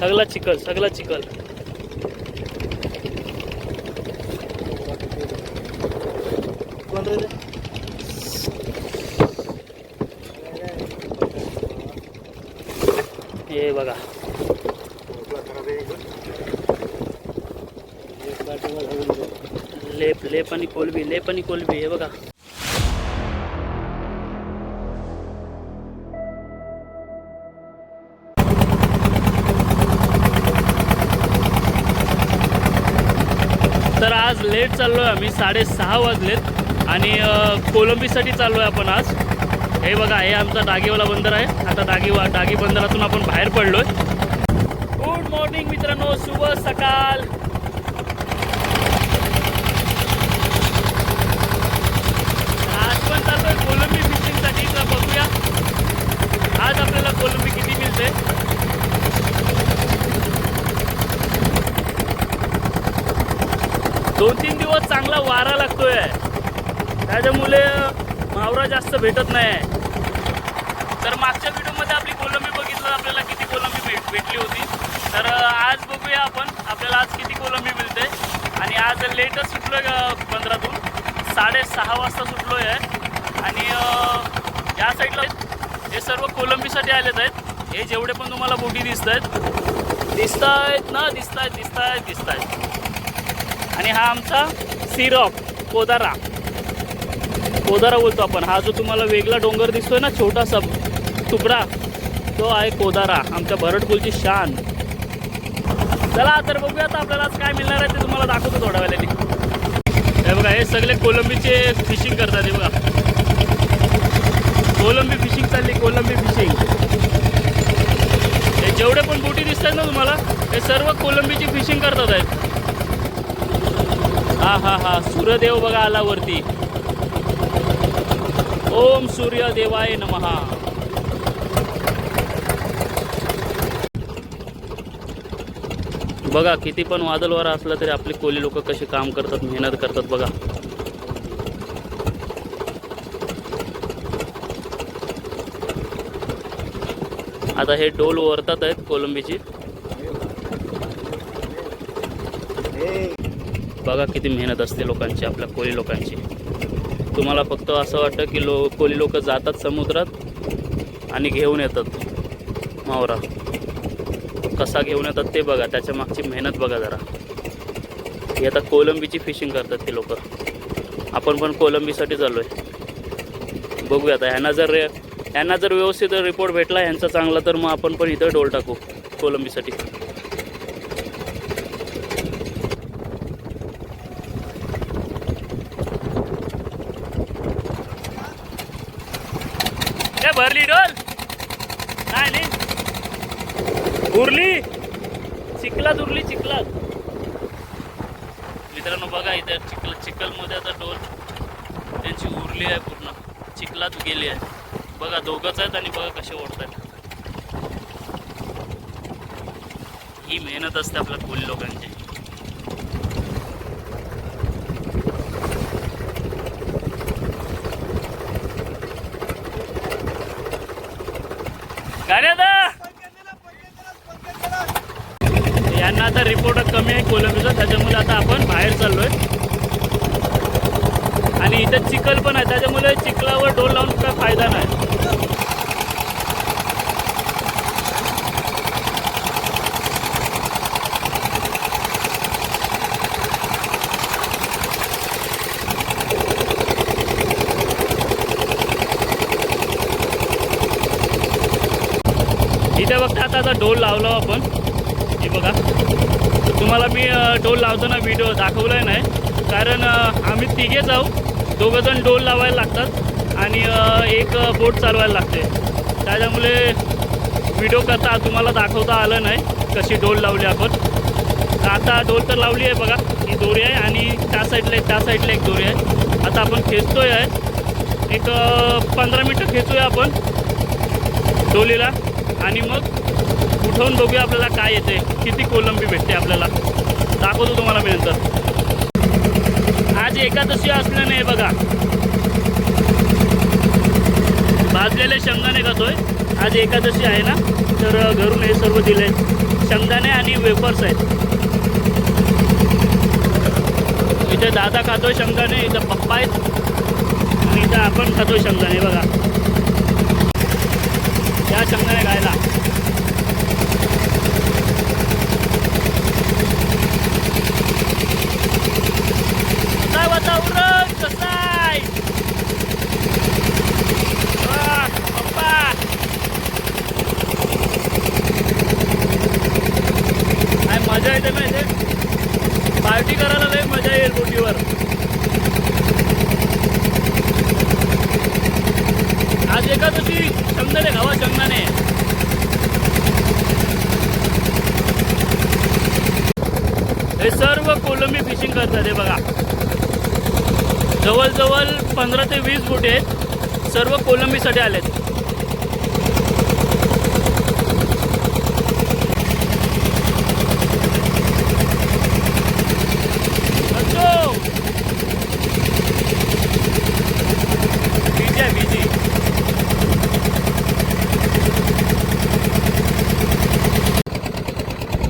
सगळा चिखल सगळा चिखल. हे बघा. लेप लेप आणि कोलबी लेप आणि कोलबी हे बघा. तर आज लेट चाललो आहे आम्ही साडेसहा वाजलेत. आणि कोलंबीसाठी चाललो आहे आपण आज. हे बघा हे आमचा डागीवाला बंदर आहे. आता डागी डागी बंदरातून आपण बाहेर पडलोय. गुड मॉर्निंग मित्रांनो शुभ सकाळ. आज पण चाललोय कोलंबी फिशिंगसाठी तर बघूया. आज आपल्याला कोलंबी किती मिळते दोन तीन दिवस चांगला वारा लागतोय. त्याच्यामुळे मावरा जास्त भेटत नाही. तर मागच्या व्हिडिओमध्ये आपली कोलंबी बघितलं आपल्याला किती कोलंबी भेट भेटली होती. तर आज बघूया आपण आपल्याला आज किती कोलंबी मिळते. आणि आज लेटच सुटलो आहे पंधरातून. साडेसहा वाजता सुटलो आहे आणि या साईडला हे सर्व कोलंबीसाठी आलेत आहेत. हे जेवढे पण तुम्हाला बोटी दिसत आहेत दिसत आहेत ना दिसत आहेत दिसत आहेत दिसत आहेत आणि हा आमचा सिरॉक कोदारा. कोदारा बोलतो आपण. हा जो तुम्हाला वेगळा डोंगर दिसतोय ना छोटासा तुकडा तो आहे कोदारा आमच्या भरटपूलची शान. चला तर बघूया आता आपल्याला काय मिळणार आहे ते तुम्हाला दाखवतो थोड्या वेळेला हे बघा हे सगळे कोलंबीचे फिशिंग करतात हे बघा. कोलंबी फिशिंग चालली कोलंबी फिशिंग हे जेवढे पण बोटी दिसतात ना तुम्हाला हे सर्व कोलंबीची फिशिंग करतात आहेत. हा हा हा. सूर्यदेव बघा आला वरती. ओम सूर्यदेवाय नमहा बघा किती पण वादळ वारा असला तरी आपले कोली लोक कसे काम करतात मेहनत करतात बघा. आता हे डोल वरतात आहेत कोलंबीची. बघा किती मेहनत असते लोकांची आपल्या कोळी लोकांची. तुम्हाला फक्त असं वाटतं की लो कोळी लोक जातात समुद्रात आणि घेऊन येतात. मावरा कसा घेऊन येतात ते बघा त्याच्या मागची मेहनत बघा जरा. ही आता कोलंबीची फिशिंग करतात ते लोक. आपण पण कोलंबीसाठी चाललो आहे बघूया आता ह्यांना जर ह्यांना जर व्यवस्थित रिपोर्ट भेटला ह्यांचा चांगला तर मग आपण पण इथं डोल टाकू कोलंबीसाठी ए भरली डोल. काय नाही उरली. चिखलात उरली चिखलात. मित्रांनो बघा इथे चिखल चिखलमध्ये आता डोल. त्यांची उरली आहे पूर्ण. चिखलात गेली आहे. बघा दोघंच आहेत आणि बघा कसे ओढत आहेत ही मेहनत असते आपल्या कोळी लोकांची. यांना आता रिपोर्ट कमी आहे कोलंबीचा त्याच्यामुळे आता आपण बाहेर चाललोय. आणि इथं चिखल पण आहे त्याच्यामुळे चिखलावर डोल लावून काय फायदा नाही. इथे आता डोल लावलो आपण. हे बघा. तुम्हाला मी अ, डोल लावताना व्हिडिओ दाखवलाय नाही. कारण आम्ही तिघे जाऊ. दोघं जण डोल लावायला लागतात. आणि एक बोट चालवायला लागते. त्याच्यामुळे व्हिडिओ करता तुम्हाला दाखवता आलं नाही कशी डोल लावली आपण. आता डोल तर लावली आहे बघा. ही दोरी आहे आणि त्या साईडला एक त्या साईडला एक दोरी आहे. आता आपण खेचतोय आहे. एक पंधरा मिनटं खेचूया आपण. डोलीला. आणि मग ठेवून बघूया आपल्याला काय येते किती कोलंबी भेटते आपल्याला. दाखवतो तुम्हाला मी नंतर. आज एकादशी असल्याने बघा. भाजलेले शेंगदाणे खातोय. आज एकादशी आहे ना? तर घरून हे सर्व दिले शेंगदाणे आणि वेफर्स आहेत. इथे दादा खातोय शेंगदाणे इथं पप्पा आहेत. आणि इथं आपण खातोय शेंगदाणे बघा. या शेंगदाणे खायला. काय वातावरण कसं आहे वा, काय मजा येते माहिती पार्टी करायला लय मजा येईल बोटीवर. आज एका एकादशी शेंगदाणे खावा शेंगदाणे हे सर्व कोलंबी फिशिंग करतात हे बघा. जवळजवळ पंधरा ते वीस फुटे आहेत सर्व कोलंबीसाठी आलेत. आहेत आहे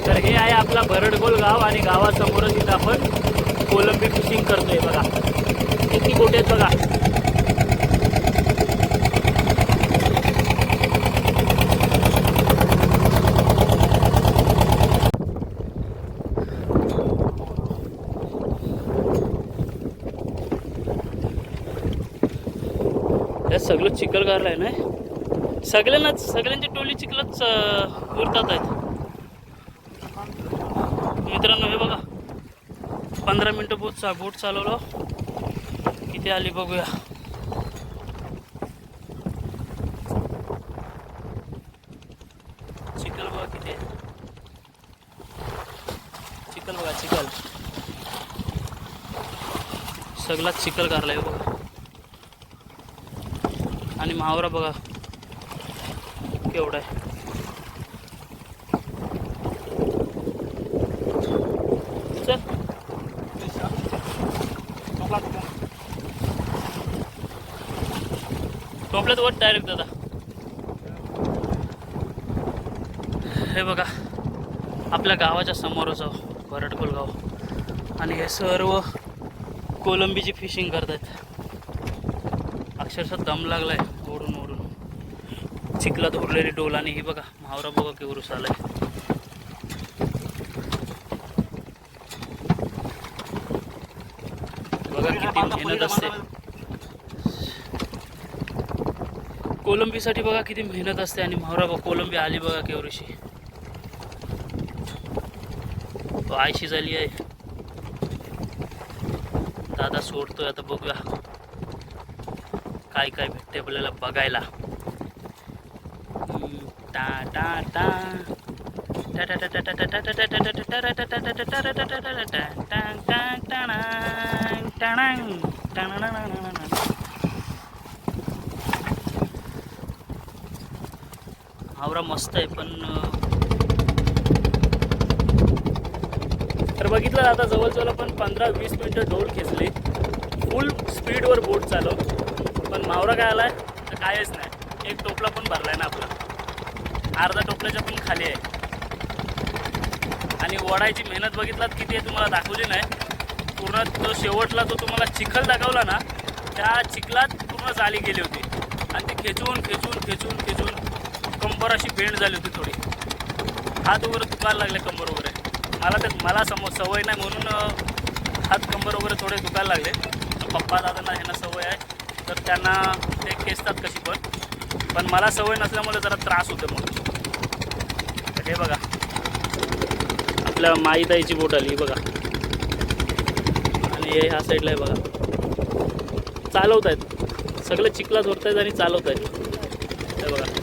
तर हे आहे आपला भरडगोल गाव आणि गावासमोरच इथं आपण कोलंबी फिशिंग करतोय बघा. किती गोटे आहेत बघा. सगळं चिखल आहे ना? सगळ्यांनाच सगळ्यांची टोली चिखलच उरतात आहेत. मित्रांनो हे बघा. पंधरा मिनटं बोट चा बोट चालवलं. किती आली बघूया. चिखल बघा किती आहे. चिखल बघा चिखल. सगळा चिखल गारलाय बघा. आणि महावरा बघा केवढा आहे चल टोपल्यात वाट डायरेक्ट दादा. हे बघा आपल्या गावाच्या समोरच आहो भरडकोल गाव आणि हे सर्व कोलंबीची फिशिंग करतात अक्षरशः दम लागलाय ओढून ओढून. चिखलात उरलेली डोल आणि ही बघा महावरा बघा की उरुस आलाय. बघा किती मेहनत असते. कोलंबीसाठी बघा किती मेहनत असते आणि महावरा बघा कोलंबी आली बघा केवढीशी आयशी झाली आहे दादा सोडतोय आता बघूया काय काय भेटते आपल्याला बघायला हम्म, टा टा टा टा हावरा मस्त आहे पण तर बघितलं आता जवळजवळ आपण पंधरा वीस मिनटं डोल खेचले. फुल स्पीडवर बोट चालव. पण मावरा काय आलाय? तर कायच नाही. एक टोपला पण भरलाय ना आपला. अर्धा टोपल्याच्या पण खाली आहे. आणि वडायची मेहनत बघितलात किती आहे तुम्हाला दाखवली नाही. पूर्ण तो शेवटला जो तुम्हाला चिखल दाखवला ना त्या चिखलात पूर्ण जाली गेली होती. आणि ते खेचून खेचून खेचून खेचून कंबर अशी बेंड झाली होती थोडी. हात वगैरे दुखायला लागले कंबर वगैरे. मला तर मला समोर सवय नाही म्हणून हात कंबर वगैरे थोडे दुखायला लागले. पप्पा दादांना ह्यांना सवय आहे. तर त्यांना ते खेचतात कशी पण. पण मला सवय नसल्यामुळे जरा त्रास होतो म्हणून. हे बघा. आपल्या माईताईची बोट आली बघा. आणि हे ह्या साईडला आहे बघा. चालवत आहेत सगळे चिखला धरत आहेत आणि चालवत आहेत हे बघा.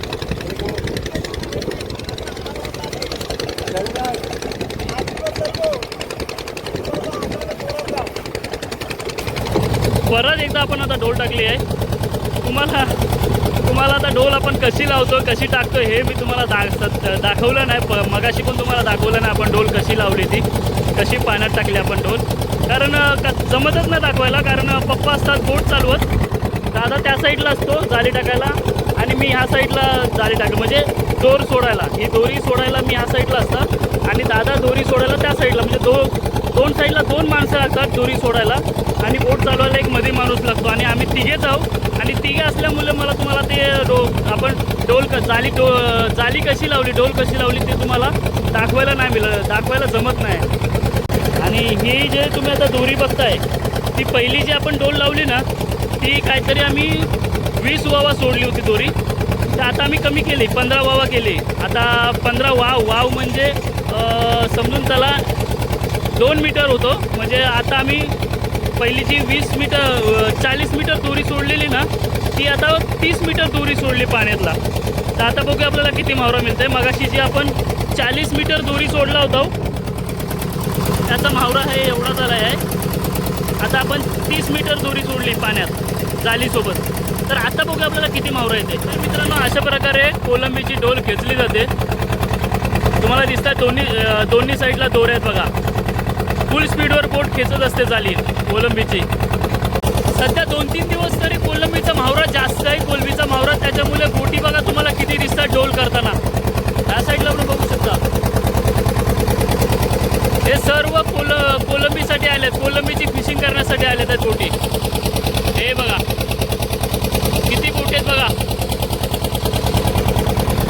परत एकदा आपण आता ढोल टाकली आहे. तुम्हाला तुम्हाला आता ढोल आपण कशी लावतो कशी टाकतो हे मी तुम्हाला दा दाखवलं नाही. प मगाशी पण तुम्हाला दाखवलं नाही आपण ढोल कशी लावली ती. कशी पाण्यात टाकली आपण ढोल. कारण क जमतच नाही दाखवायला. कारण पप्पा असतात बोट चालवत. दादा त्या साईडला असतो जाळी टाकायला. आणि मी ह्या साईडला जाळी टाकलं. म्हणजे दोर सोडायला. ही दोरी सोडायला मी ह्या साईडला असतात आणि दादा दोरी सोडायला त्या साईडला. म्हणजे दो दोन साईडला दोन माणसं लागतात दोरी सोडायला. आणि बोट चालवायला एक मध्ये माणूस लागतो. आणि आम्ही तिघेच आहोत आणि तिघे असल्यामुळे मला तुम्हाला ते डो आपण डोल क जाली डो जाली कशी लावली? डोल कशी लावली ते तुम्हाला दाखवायला नाही मिळत. दाखवायला जमत नाही. आणि ही जे तुम्ही आता दोरी बघताय ती पहिली जी आपण डोल लावली ना ती काहीतरी आम्ही वीस वावा सोडली होती दोरी. तर आता आम्ही कमी केली पंधरा वावा केली. आता पंधरा वाव वाव म्हणजे समजून चला दोन मीटर होतो. म्हणजे आता आम्ही पहिली जी वीस मीटर चाळीस मीटर दोरी सोडलेली ना ती आता तीस मीटर दोरी सोडली पाण्यातला. तर आता बघूया आपल्याला किती मावरा मिळतंय. मगाशी जी आपण चाळीस मीटर दोरी सोडला होता त्याचा मावरा आहे एवढा झाला आहे. आता आपण तीस मीटर दोरी सोडली पाण्यात जालीसोबत. तर आता बघूया आपल्याला किती मावरा येते. तर मित्रांनो अशा प्रकारे कोलंबीची डोल खेचली जाते. तुम्हाला दिसत आहे दोन्ही दोन्ही साईडला दोर आहेत बघा. फुल स्पीडवर बोट खेचत असते चालील कोलंबीची. सध्या दोन तीन दिवस तरी कोलंबीचा मावरा जास्त आहे कोलंबीचा मावरा. त्याच्यामुळे बोटी बघा तुम्हाला किती दिसतात डोल करताना. त्या साईडला आपण बघू शकता. हे सर्व कोल कोलंबीसाठी आले आहेत कोलंबीची फिशिंग करण्यासाठी आले आहेत बोटी. हे बघा किती बोटी आहेत बघा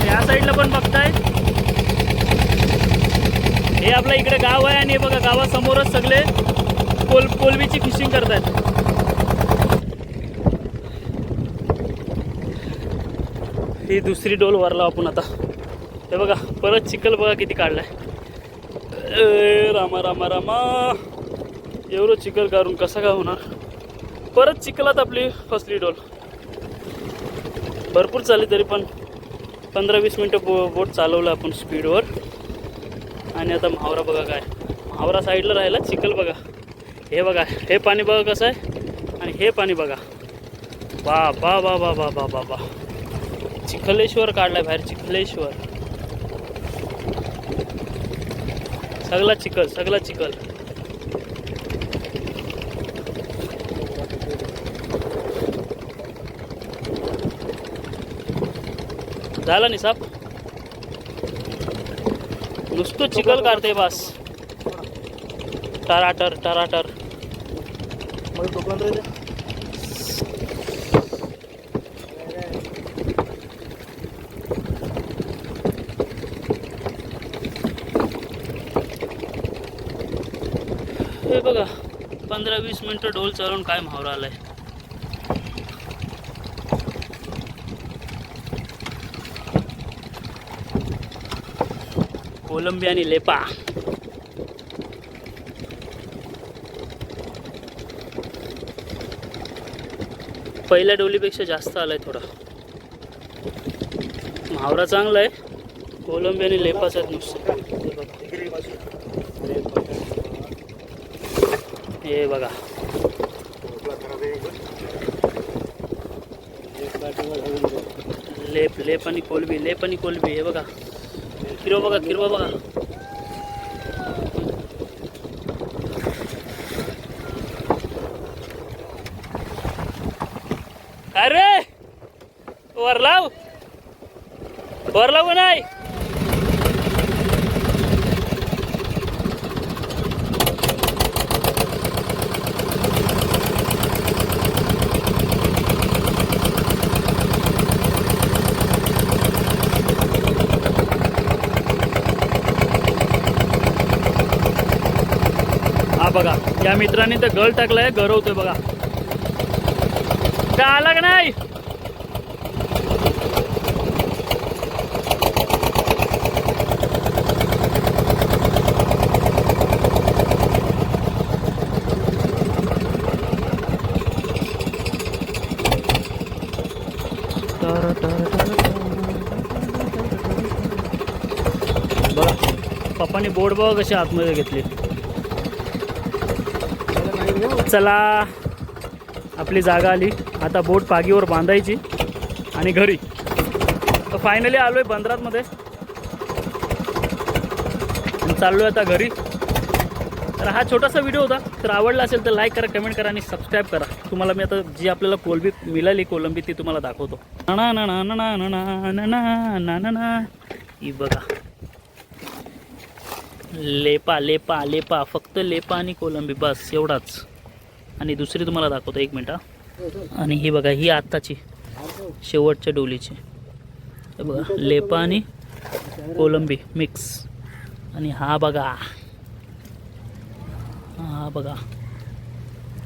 या साईडला पण बघताय हे आपलं इकडे गाव आहे आणि हे बघा गावासमोरच सगळे कोल कोलबीची फिशिंग करतायत. ही दुसरी डोल वरला आपण आता. हे बघा परत चिखल बघा किती काढलाय. ए, रामा रामा रामा. एवढं चिखल काढून कसं का होणार? परत चिखलात आपली फसली डोल. भरपूर चालली तरी पण पंधरा वीस मिनटं बो बोट चालवलं आपण स्पीडवर आणि आता म्हावरा बघा काय. म्हावरा साईडला राहिला चिखल बघा. हे बघा हे पाणी बघा कसं आहे. आणि हे पाणी बघा. बा बा बा बा बा बा बा बा. चिखलेश्वर काढलाय बाहेर चिखलेश्वर. सगळा चिखल सगळा चिखल. झाला नाही साप नुसतं चिखल काढते बस. टराटर टराटर. हे बघा पंधरा वीस मिनटं ढोल चालवून काय म्हावरा आलाय. कोलंबी आणि लेपा. पहिल्या डोलीपेक्षा जास्त आलाय थोडा. म्हावरा चांगला आहे. कोलंबी आणि लेपाच आहेत नुसतं. हे बघा. लेप लेप आणि कोलबी लेप आणि कोलबी हे बघा. किरवा बघा किरवा बघा. काय रे वरलाव. वरलाव का नाही हा बघा या मित्राने तर गळ टाकलाय गरवतोय बघा. का आला का नाही? बघा पप्पानी बोर्ड बघा कशी आतमध्ये घेतली. चला आपली जागा आली आता बोट पागीवर बांधायची आणि घरी तर फायनली आलो आहे बंदरातमध्ये चाललो आहे आता घरी तर हा छोटासा व्हिडिओ होता तर आवडला असेल तर लाईक करा कमेंट करा आणि सबस्क्राईब करा तुम्हाला मी आता जी आपल्याला कोलंबी मिळाली कोलंबी ती तुम्हाला दाखवतो ना ना ना ना ना ना ना ना ना ना ना ना ही बघा लेपा लेपा लेपा फक्त लेपा आणि कोलंबी बस एवढाच आणि दुसरी तुम्हाला दाखवतो एक मिनटं आणि ही बघा ही आत्ताची शेवटच्या डोलीची. बघा लेपा आणि कोलंबी मिक्स. आणि हा बघा हा बघा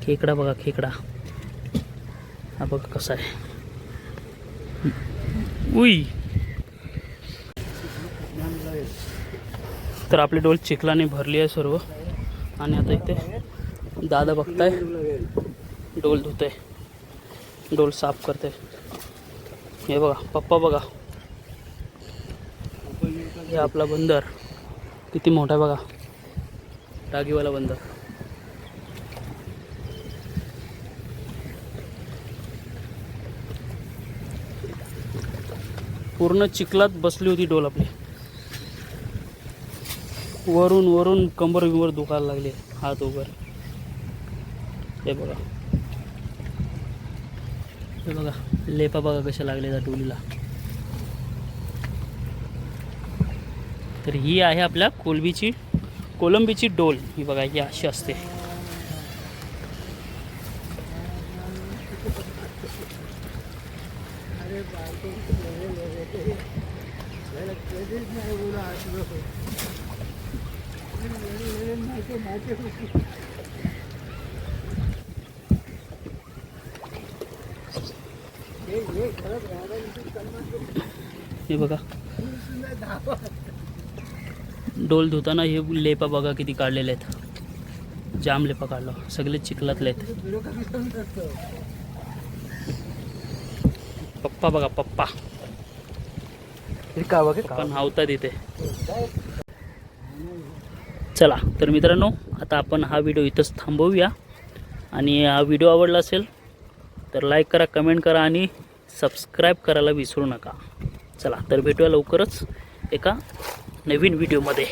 खेकडा बघा खेकडा. हा बघा कसा आहे. उई. तर आपली डोल चिखलाने भरली आहे सर्व. आणि आता इथे दादा बघताय. डोल धुते डोल साफ करते हे बघा पप्पा बघा. हे आपला बंदर. किती मोठा बघा. टाकीवाला बंदर. पूर्ण चिखलात बसली होती डोल आपली. वरून वरून कंबर बिंबर दुखायला लागले. हात वगैरे हे बघा. हे बघा लेपा बघा कशा लागले त्या डोलीला तर ही आहे आपल्या कोलबीची कोलंबीची डोल. ही बघा ही अशी असते. हे बघा. डोल धुताना हे लेपा बघा किती काढलेले आहेत. जाम लेपा काढलो. सगळे चिखलातले आहेत. पप्पा बघा पप्पा. पण हावतात इथे. चला तर मित्रांनो आता आपण हा व्हिडिओ इथंच थांबवूया. आणि हा व्हिडिओ आवडला असेल तर लाईक करा कमेंट करा आणि सबस्क्राईब करायला विसरू नका. चला तर भेटूया लवकरच एका नवीन व्हिडिओमध्ये